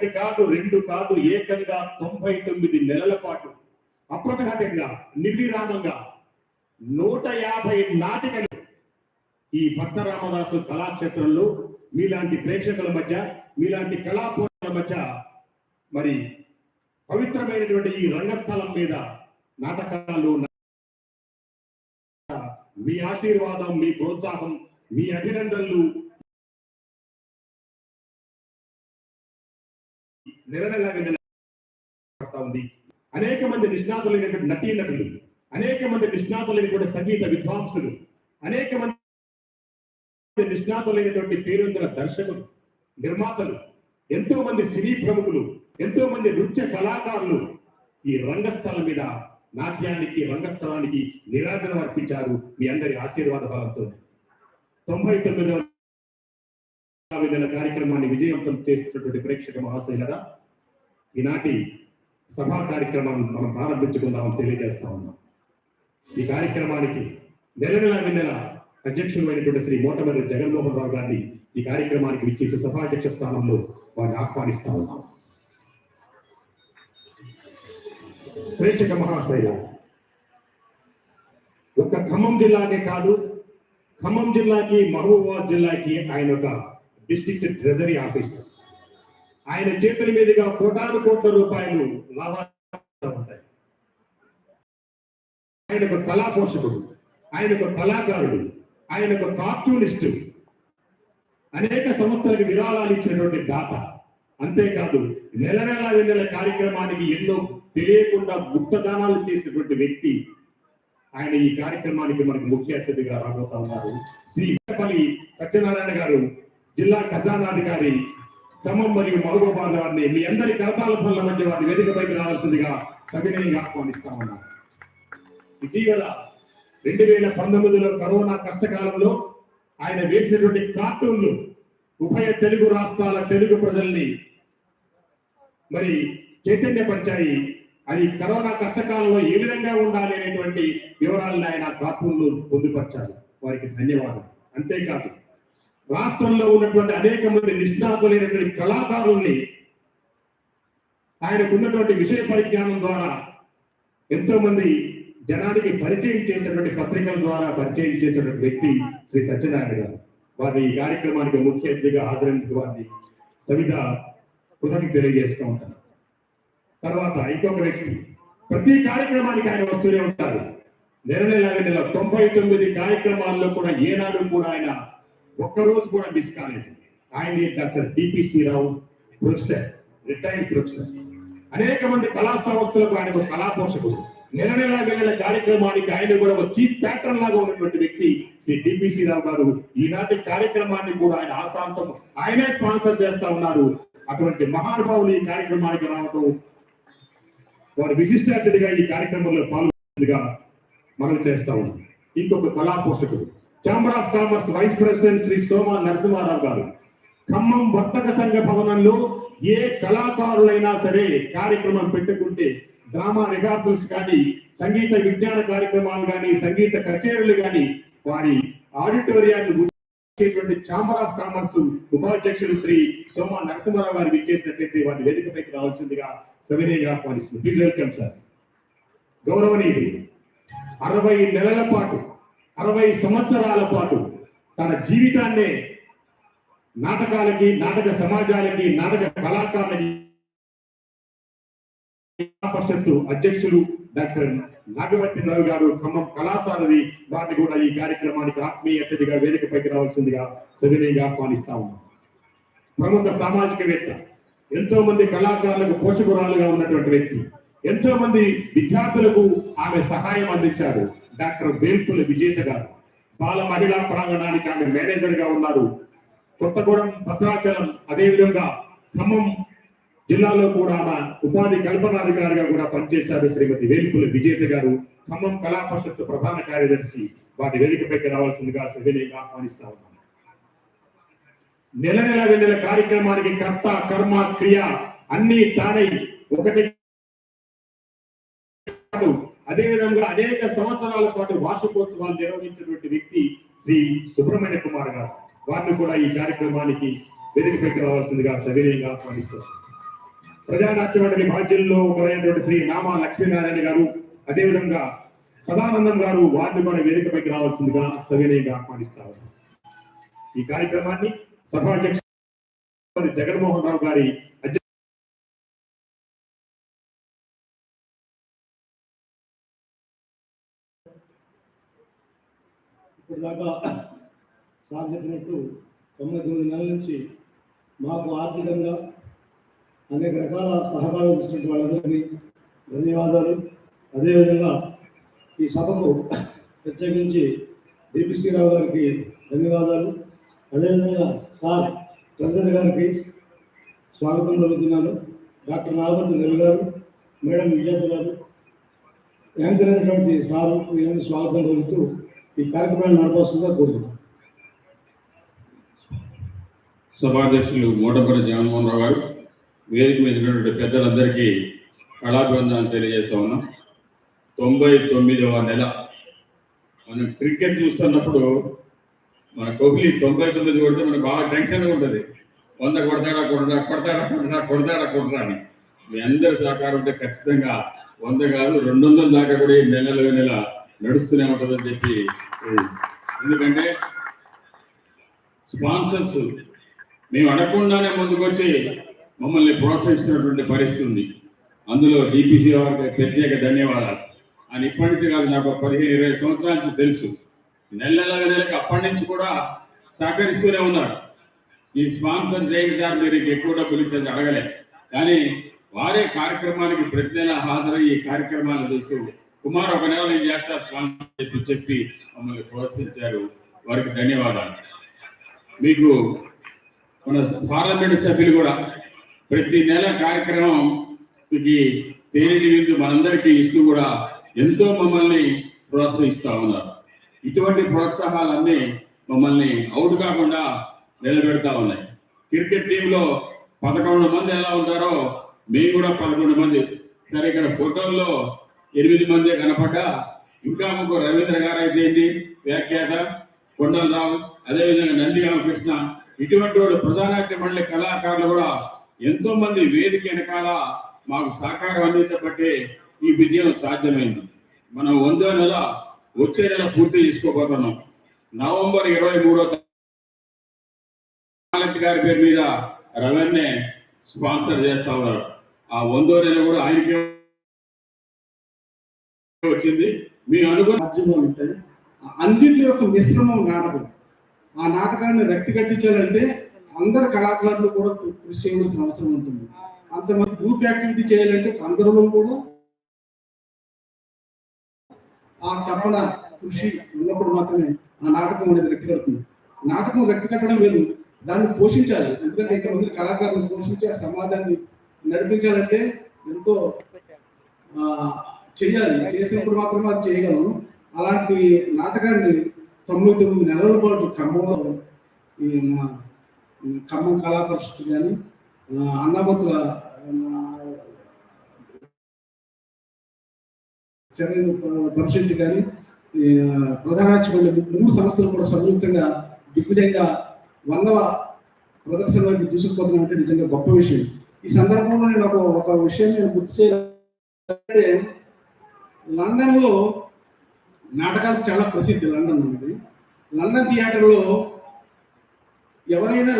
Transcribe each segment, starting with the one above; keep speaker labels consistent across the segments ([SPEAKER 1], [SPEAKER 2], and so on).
[SPEAKER 1] ఒకటి కాదు రెండు కాదు ఏకంగా తొంభై తొమ్మిది నెలల పాటు అప్రతిహతంగా నిర్విరామంగా నూట యాభై నాటికలు ఈ భక్తరామదాసు కళాక్షేత్రంలో మీలాంటి ప్రేక్షకుల మధ్య మీలాంటి కళాపోషకుల మధ్య మరి పవిత్రమైనటువంటి ఈ రంగస్థలం మీద నాటకాలు మీ ఆశీర్వాదం మీ ప్రోత్సాహం మీ అభినందనలు నిరనలాగా ఉంది. అనేక మంది నిష్ణాతులైనటువంటి నటీ నటులు అనేక మంది నిష్ణాతులైనటువంటి సంగీత విద్వాంసులు అనేక మంది నిష్ణాతులైనటువంటి పేరొందిన దర్శకులు నిర్మాతలు ఎంతో మంది సినీ ప్రముఖులు ఎంతో మంది నృత్య కళాకారులు ఈ రంగస్థలం మీద నాట్యానికి రంగస్థలానికి నిరాజనం అర్పించారు మీ అందరి ఆశీర్వాద బలంతో. తొంభై తొమ్మిదవ కార్యక్రమాన్ని విజయవంతం చేస్తున్నటువంటి ప్రేక్షక మహాశైలరా ఈనాటి సభా కార్యక్రమాన్ని మనం ప్రారంభించుకుందామని తెలియజేస్తా ఉన్నాం. ఈ కార్యక్రమానికి నెల నెల నెల అధ్యక్షుడైనటువంటి శ్రీ మోటమర్రి జగన్మోహన్ రావు గారిని ఈ కార్యక్రమానికి విచ్చేసి సభాధ్యక్ష స్థానంలో వారిని ఆహ్వానిస్తా ఉన్నాం. ప్రేక్షక మహాశైల ఒక్క ఖమ్మం జిల్లానే కాదు ఖమ్మం జిల్లాకి మహబూబాబాద్ జిల్లాకి ఆయన ఒక డిస్ట్రిక్ట్ ట్రెజరీ ఆఫీసర్. ఆయన చేతుల మీదుగా కోటాను కోట్ల రూపాయలు లావాదేవీలు ఉంటాయి. ఆయన ఒక కళా పోషకుడు ఆయన ఒక కళాకారుడు ఆయన ఒక కార్టూనిస్ట్. అనేక సంస్థలకు విరాళాలు ఇచ్చినటువంటి దాత. అంతేకాదు నెల నెల వెన్నెల కార్యక్రమానికి ఎన్నో తెలియకుండా గుప్తదానాలు చేసినటువంటి వ్యక్తి ఆయన ఈ కార్యక్రమానికి మనకు ముఖ్య అతిథిగా రాబోతా ఉన్నారు. శ్రీ సత్యనారాయణ గారు జిల్లా ఖజానాధికారి ఖమ్మం మరియు మహబూబాబాద్ వారిని మీ అందరి కరతాల పనుల మధ్య వారి వేదికపైకి రావాల్సిందిగా సవినయంగా ఆహ్వానిస్తా ఉన్నాను ఇటీవల రెండు వేల పంతొమ్మిదిలో కరోనా కష్టకాలంలో ఆయన వేసినటువంటి కార్టూన్లు ఉభయ తెలుగు రాష్ట్రాల తెలుగు ప్రజల్ని మరి చైతన్యపరిచాయి అది కరోనా కష్టకాలంలో ఏ విధంగా ఉండాలి అనేటువంటి వివరాలను ఆయన కార్టూన్లు పొందుపరిచారు. వారికి ధన్యవాదాలు. అంతేకాదు రాష్ట్రంలో ఉన్నటువంటి అనేక మంది నిష్ణాతులైనటువంటి కళాకారుల్ని ఆయనకు ఉన్నటువంటి విషయ పరిజ్ఞానం ద్వారా ఎంతో మంది జనానికి పరిచయం చేసినటువంటి పత్రికల ద్వారా పరిచయం చేసినటువంటి వ్యక్తి శ్రీ సత్యనారాయణ గారు. వారి ఈ కార్యక్రమానికి ముఖ్య అతిథిగా హాజరైనందుకు వారిని సవిత కృతజ్ఞత తెలియజేస్తూ ఉంటారు తర్వాత ఇంకొక వ్యక్తి. ప్రతి కార్యక్రమానికి ఆయన వస్తూనే ఉంటారు. నెల నెల నెల తొంభై తొమ్మిది కార్యక్రమాల్లో కూడా ఏనాడు కూడా ఆయన ఒక్కరోజు కూడా మిస్ కాలేదు. ఆయన doctor DP Srirao professor retired professor. అనేక మంది కళా సంస్థలకు ఆయన ఒక కళా పోషకుడు. నెల నెల నెలల కార్యక్రమానికి ఆయన కూడా ఒక చీఫ్ ప్యాటర్న్ లాగా ఉన్నటువంటి వ్యక్తి శ్రీ డిపి రావు గారు. ఈనాటి కార్యక్రమాన్ని కూడా ఆయన ఆశాంతం ఆయనే స్పాన్సర్ చేస్తా ఉన్నారు. అటువంటి మహానుభావులు ఈ కార్యక్రమానికి రావడం వారి విశిష్టాతిథిగా ఈ కార్యక్రమంలో పాల్గొనేందుగా మనం చేస్తా ఉన్నాం. ఇంకొక కళా పోషకుడు. Chamber of commerce vice president Shri Soma Narasimharao గారు. ఖమ్మం వర్తక సంఘ భవనంలో ఏ కళాకారులైనా సరే కార్యక్రమం పెట్టుకుంటే డ్రామా రిహార్సల్స్ కానీ సంగీత విజ్ఞాన కార్యక్రమాలు కానీ సంగీత కచేరీలు కానీ వారి ఆడిటోరియాన్ని చేసేటువంటి ఛాంబర్ ఆఫ్ కామర్స్ ఉపాధ్యక్షుడు శ్రీ సోమ నరసింహారావు గారికి ఇచ్చేసినట్లయితే వారి వేదికపైకి రావాల్సిందిగా సవినయంగా పాలిస్తుంది ప్లీజ్ వెల్కమ్ సార్ గౌరవనీయులు అరవై నెలల పాటు అరవై సంవత్సరాల పాటు తన జీవితాన్నే నాటకాలకి నాటక సమాజాలకి నాటక కళాకారులకి పరిషత్తు అధ్యక్షులు డాక్టర్ నాగవర్తి రావు గారు ఖమ్మం కళాశాలది వారిని కూడా ఈ కార్యక్రమానికి ఆత్మీయ అతిథిగా వేదికపైకి రావాల్సిందిగా సవినయంగా ఆహ్వానిస్తా ఉన్నాం. ప్రముఖ సామాజికవేత్త ఎంతో మంది కళాకారులకు పోషకురాలుగా ఉన్నటువంటి వ్యక్తి ఎంతో మంది విద్యార్థులకు ఆమె సహాయం అందించారు. డాక్టర్ వేల్పుల విజేత గారు. బాల మహిళా ప్రాంగణానికి ఆమె మేనేజర్గా ఉన్నారు. కొత్తగూడెం భద్రాచలం అదేవిధంగా ఖమ్మం జిల్లాలో కూడా ఆమె ఉపాధి కల్పనాధికారిగా కూడా పనిచేశారు శ్రీమతి వేల్పుల విజేత గారు. ఖమ్మం కళా పరిషత్తు ప్రధాన కార్యదర్శి వాటి వేదికపైకి రావాల్సిందిగా సవినయంగా ఆహ్వానిస్తా ఉన్నాను. నెల నెల వెళ్ళిన కార్యక్రమానికి కర్త కర్మ క్రియ అన్ని తానై ఒకటి అదేవిధంగా అనేక సంవత్సరాల పాటు వార్షికోత్సవాలు నిర్వహించినటువంటి వ్యక్తి శ్రీ సుబ్రహ్మణ్య కుమార్ గారు. వారిని కూడా ఈ కార్యక్రమానికి వేదికపైకి రావాల్సిందిగా సవినయంగా ఆహ్వానిస్తారు ప్రజానాట్య మండలి బాధ్యుల్లో ఒకరైనటువంటి శ్రీ నామా లక్ష్మీనారాయణ గారు అదేవిధంగా సదానందం గారు వారిని కూడా వేదికపైకి రావాల్సిందిగా సవినయంగా ఆహ్వానిస్తారు ఈ కార్యక్రమాన్ని సభాధ్యక్షుడు జగన్మోహన్ రావు గారి
[SPEAKER 2] ఇప్పుడు దాకా సార్ చెప్పినట్టు తొంభై తొమ్మిది నెలల నుంచి మాకు ఆర్థికంగా అనేక రకాల సహకారం ఇచ్చినటువంటి వాళ్ళందరికీ ధన్యవాదాలు. అదేవిధంగా ఈ సభకు ప్రత్యేకించి డిపిసి రావు గారికి ధన్యవాదాలు. అదేవిధంగా సార్ ప్రెసిడెంట్ గారికి స్వాగతం పలుకుతున్నాను. డాక్టర్ నాగపతి రవి గారు మేడం విజేత గారు యాంకర్ అయినటువంటి సార్ వీళ్ళని స్వాగతం పలుకుతూ ఈ కార్యక్రమాన్ని నడపాల్సిందిగా కోరుతున్నాం
[SPEAKER 3] సభాధ్యక్షులు మూటపల్లి జగన్మోహన్ రావు గారు వేదిక మీద ఉన్నటువంటి పెద్దలందరికీ కళాభివందనాలు తెలియజేస్తా ఉన్నాం. తొంభై తొమ్మిదవ నెల మనం క్రికెట్ చూస్తున్నప్పుడు మన కోహ్లీ తొంభై తొమ్మిది కొడితే మనకు బాగా టెన్షన్గా ఉంటుంది. వంద కొడతాడా కొడతా కొడతాడా కొడతా కొడతాడా కొడరా అని. మీ అందరి సహకారం ఉంటే ఖచ్చితంగా వంద కాదు రెండు వందల దాకా కూడా ఈ నెల నెల నడుస్తూనే ఉంటుందని చెప్పి. ఎందుకంటే స్పాన్సర్స్ మేము అడగకుండానే ముందుకొచ్చి మమ్మల్ని ప్రోత్సహిస్తున్నటువంటి పరిస్థితి ఉంది. అందులో డిపిసి వారికి ప్రత్యేక ధన్యవాదాలు. అని ఇప్పటి కాదు నాకు పదిహేను ఇరవై సంవత్సరాల నుంచి తెలుసు. నెల నెల నెలకి అప్పటి నుంచి కూడా సహకరిస్తూనే ఉన్నారు. ఈ స్పాన్సర్ చేయండి సార్ మీరు ఇంక ఎక్కువ డబ్బులు ఇచ్చేది అడగలే. కానీ వారే కార్యక్రమానికి ప్రతి నెల హాజరై ఈ కార్యక్రమాలు చూస్తూ కుమార్ ఒక నెల నేను చేస్తా స్వామి చెప్పి చెప్పి మమ్మల్ని ప్రోత్సహించారు. వారికి ధన్యవాదాలు. మీకు మన పార్లమెంట్ సభ్యులు కూడా ప్రతి నెల కార్యక్రమం మీకు తేనెటి విందు మనందరికీ ఇస్తూ కూడా ఎంతో మమ్మల్ని ప్రోత్సహిస్తూ ఉన్నారు. ఇటువంటి ప్రోత్సాహాలన్నీ మమ్మల్ని అవుట్ కాకుండా నిలబెడతా ఉన్నాయి. క్రికెట్ టీంలో పదకొండు మంది ఎలా ఉంటారో మేము కూడా పదకొండు మంది. సరే ఇక్కడ ఫోటోల్లో ఎనిమిది మందే కనపడ్డా. ఇంకా ముగ్గురు రవీంద్ర గారు అయితే ఏంటి? వ్యాఖ్యాత కొండలరావు అదేవిధంగా నంది రామకృష్ణ ఇటువంటి వాడు ప్రధానాట్య మండలి కళాకారులు కూడా ఎంతో మంది వేదిక వెనకాల మాకు సహకారం అందించబట్టే ఈ విజయం సాధ్యమైంది. మనం వందో నెల వచ్చే నెల పూర్తి చేసుకోబోతున్నాం. నవంబర్ ఇరవై మూడో గారి పేరు మీద రవన్నే స్పాన్సర్ చేస్తా ఉన్నారు. ఆ వందో నెల కూడా ఆయనకే వచ్చింది. మీ అనుభవం
[SPEAKER 2] రాజ్యంలో ఉంటాయి అన్నింటి యొక్క మిశ్రమం నాటకం. ఆ నాటకాన్ని రక్తి కట్టించాలంటే అందరు కళాకారులు కూడా కృషి చేయవలసిన అవసరం ఉంటుంది. అంతమంది గ్రూప్ యాక్టివిటీ చేయాలంటే అందరిలో కూడా ఆ తపన కృషి ఉన్నప్పుడు మాత్రమే ఆ నాటకం అనేది రక్తి కడుతుంది. నాటకం రక్తి కట్టడం లేదు. దాన్ని పోషించాలి. ఎందుకంటే ఇంతమంది కళాకారులను పోషించి ఆ సమాజాన్ని నడిపించాలంటే ఎంతో చేయాలి. చేసినప్పుడు మాత్రమే అది చేయగలను. అలాంటి నాటకాన్ని తొమ్మిది తొమ్మిది నెలల పాటు ఖమ్మంలో ఈ మన ఖమ్మం కళా పరిషత్ కానీ అన్నమతుల చర్యలు పరిషత్ కానీ ఈ, ప్రధానాధ్యక్షులు మూడు సంస్థలు కూడా సంయుక్తంగా దిగ్విజయంగా వందవ ప్రదర్శనలోకి దూసుకుపోతున్నాం అంటే నిజంగా గొప్ప విషయం. ఈ సందర్భంలో నేను ఒక ఒక విషయం నేను గుర్తు చేయాలంటే లండన్లో నాటకాలకు చాలా ప్రసిద్ధి లండన్ అనేది. లండన్ థియేటర్లో ఎవరైనా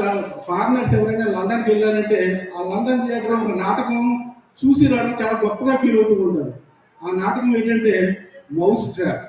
[SPEAKER 2] ఫారినర్స్ ఎవరైనా లండన్కి వెళ్ళారంటే ఆ లండన్ థియేటర్లో ఒక నాటకం చూసి రావడం చాలా గొప్పగా ఫీల్ అవుతూ ఉంటారు. ఆ నాటకం ఏంటంటే మౌస్ ట్రాప్.